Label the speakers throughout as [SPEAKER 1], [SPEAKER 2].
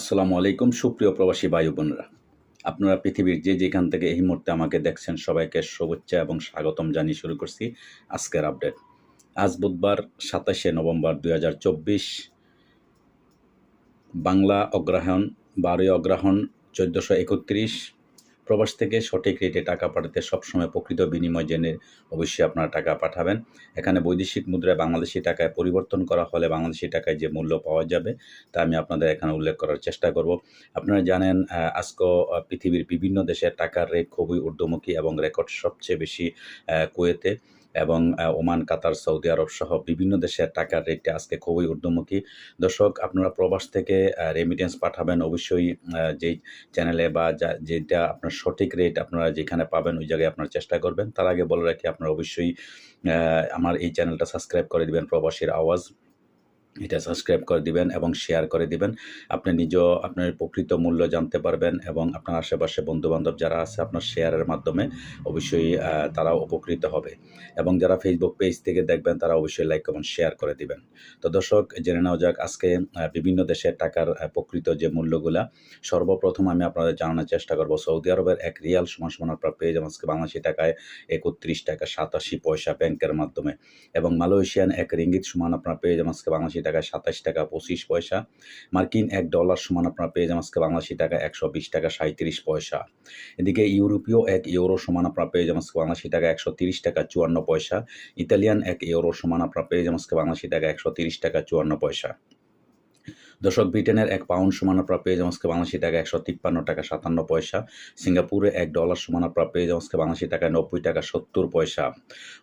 [SPEAKER 1] আসসালামু আলাইকুম, সুপ্রিয় প্রবাসী বায়ু বোনরা। আপনারা পৃথিবীর যে যেখান থেকে এই মুহূর্তে আমাকে দেখছেন, সবাইকে শুভেচ্ছা এবং স্বাগতম জানিয়ে শুরু করছি আজকের আপডেট। আজ বুধবার সাতাশে নভেম্বর দুই হাজার চব্বিশ, বাংলা অগ্রহায়ণ, বারোই অগ্রহণ চোদ্দোশো একত্রিশ প্রবাস থেকে সঠিক রেটে টাকা পাঠাতে সবসময় প্রকৃত বিনিময় জেনে অবশ্যই আপনারা টাকা পাঠাবেন। এখানে বৈদেশিক মুদ্রায় বাংলাদেশি টাকায় পরিবর্তন করা হলে বাংলাদেশি টাকায় যে মূল্য পাওয়া যাবে তা আমি আপনাদের এখানে উল্লেখ করার চেষ্টা করব। আপনারা জানেন আজকে পৃথিবীর বিভিন্ন দেশের টাকার রেট খুবই ঊর্ধ্বমুখী এবং রেকর্ড সবচেয়ে বেশি কুয়েতে। এবং ওমান, কাতার, সৌদি আরব সহ বিভিন্ন দেশের টাকার রেটটি আজকে খুবই ঊর্ধ্বমুখী। দর্শক, আপনারা প্রবাস থেকে রেমিটেন্স পাঠাবেন অবশ্যই যেই চ্যানেলে বা যেটা আপনার সঠিক রেট আপনারা যেখানে পাবেন ওই জায়গায় আপনারা চেষ্টা করবেন। তার আগে বলে রাখি, আপনারা অবশ্যই আমার এই চ্যানেলটা সাবস্ক্রাইব করে দিবেন প্রবাসীর আওয়াজ। এটা সাবস্ক্রাইব করে দিবেন এবং শেয়ার করে দিবেন। আপনি নিজেও আপনার প্রকৃত মূল্য জানতে পারবেন এবং আপনার আশেপাশে বন্ধুবান্ধব যারা আছে, আপনার শেয়ারের মাধ্যমে অবশ্যই তারা উপকৃত হবে। এবং যারা ফেসবুক পেজ থেকে দেখবেন, তারা অবশ্যই লাইক এবং শেয়ার করে দিবেন। তো দর্শক, জেনে নেওয়া যাক আজকে বিভিন্ন দেশের টাকার প্রকৃত যে মূল্যগুলা, সর্বপ্রথম আমি আপনাদের জানানোর চেষ্টা করব। সৌদি আরবের এক রিয়াল সমান সমান আপনার পেয়ে যাবেন আজকে বাংলাদেশি টাকায় একত্রিশ টাকা সাতাশি পয়সা ব্যাংকের মাধ্যমে। এবং মালয়েশিয়ান এক রিঙ্গিত সমান আপনার পেয়ে যাবেন আজকে বাংলাদেশি টাকায় সাতাশ টাকা, পঁচিশ পয়সা। মার্কিন এক ডলার সমান আপনারা পেয়ে যাবেন আজকে বাংলাদেশি টাকা একশো বিশ টাকা সাঁত্রিশ পয়সা। এদিকে ইউরোপীয় এক ইউরো সমান আপনারা পেয়ে যাবেন আজকে বাংলাদেশি টাকা একশো তিরিশ টাকা, চুয়ান্ন পয়সা। ইতালিয়ান এক ইউরো সমান আপনারা পেয়ে যাবেন আজকে বাংলাদেশি টাকা একশো তিরিশ টাকা, চুয়ান্ন পয়সা। দর্শক, ব্রিটেনের এক পাউন্ড সমান আপনার পেয়ে যাবেন বাংলাদেশি টাকা একশো তিপ্পান্ন টাকা সাতান্ন পয়সা। সিঙ্গাপুরে এক ডলার সমান আপনার পেয়ে যাবেন বাংলাদেশি টাকা নব্বই টাকা সত্তর পয়সা।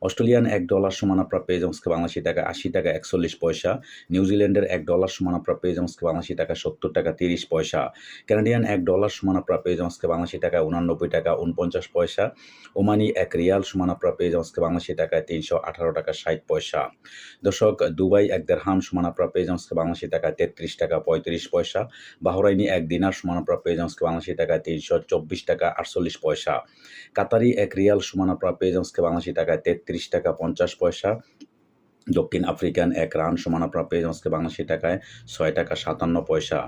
[SPEAKER 1] অস্ট্রেলিয়ান এক ডলার সমান আপনার পেয়ে যাবেন বাংলাদেশি টাকা আশি টাকা একচল্লিশ পয়সা। নিউজিল্যান্ডের এক ডলার সমান আপনার পেয়ে যাবেন বাংলাদেশি টাকা সত্তর টাকা তিরিশ পয়সা। কানাডিয়ান এক ডলার সমান আপনার পেয়ে যাবেন বাংলাদেশি টাকা উনানব্বই টাকা উনপঞ্চাশ পয়সা। ওমানি এক রিয়াল সমান আপনার পেয়ে যাবেন বাংলাদেশি টাকায় তিনশো আঠারো টাকা ষাট পয়সা। দর্শক, দুবাই এক দেড়হাম সমান আপনার পেয়ে যাবেন বাংলাদেশি টাকা তেত্রিশ টাকা পঁয়ত্রিশ পয়সা। বাহরাইনি এক দিনার সমান আপনার পেয়ে আজকে বাংলাদেশি টাকা তিনশো চব্বিশ টাকা, আটচল্লিশ পয়সা। কাতারি এক রিয়াল সমান আপনার পেয়ে আজকে বাংলাদেশি টাকায় তেত্রিশ টাকা, পঞ্চাশ পয়সা। দক্ষিণ আফ্রিকান এক রান সমান আপনার পেয়ে আজকে বাংলাদেশি টাকায় ছয় টাকা, সাতান্ন পয়সা।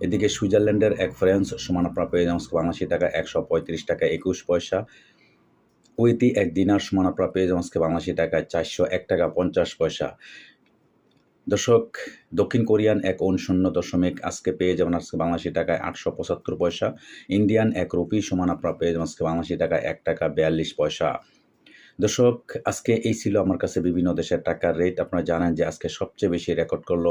[SPEAKER 1] এদিকে সুইজারল্যান্ডের এক ফ্রেন্স সমান আপনার পেয়ে আজকে বাংলাদেশি টাকা একশো পঁয়ত্রিশ টাকা, একুশ পয়সা। কুয়েতি এক দিনার সমান আপনার পেয়ে বাংলাদেশি টাকায় চারশো এক টাকা, পঞ্চাশ পয়সা। দর্শক, দক্ষিণ কোরিয়ান এক শূন্য দশমিক আজকে পেয়ে যাবেন আজকে বাংলাদেশি টাকায় আটশো পঁচাত্তর পয়সা। ইন্ডিয়ান এক রুপি সমান আপনারা পেয়ে যাবেন আজকে বাংলাদেশি টাকায় এক টাকা বিয়াল্লিশ পয়সা। দর্শক, আজকে এই ছিল আমার কাছে বিভিন্ন দেশের টাকার রেট আপনারা জানেন যে আজকে সবচেয়ে বেশি রেকর্ড করল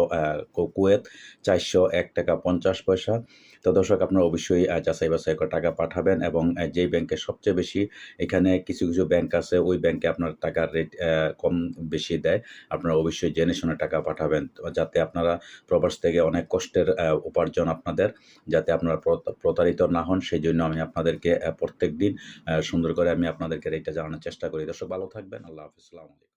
[SPEAKER 1] কুয়েত, চারশো এক টাকা পঞ্চাশ পয়সা। তো দর্শক, আপনারা অবশ্যই যাচাই বাছাই করে টাকা পাঠাবেন এবং যেই ব্যাংকে সবচেয়ে বেশি, এখানে কিছু কিছু ব্যাংক আছে, ওই ব্যাংকে আপনার টাকার রেট কম বেশি দেয়। আপনারা অবশ্যই জেনে শুনে টাকা পাঠাবেন, যাতে আপনারা প্রবাস থেকে অনেক কষ্টের উপার্জন আপনাদের, যাতে আপনারা প্রত- প্রতারিত না হন। সেই জন্য আমি আপনাদেরকে প্রত্যেক দিন সুন্দর করে আমি আপনাদেরকে রেটটা জানানোর চেষ্টা করি। দর্শক ভালো থাকবেন। আল্লাহ হাফিজ আলাইকুম।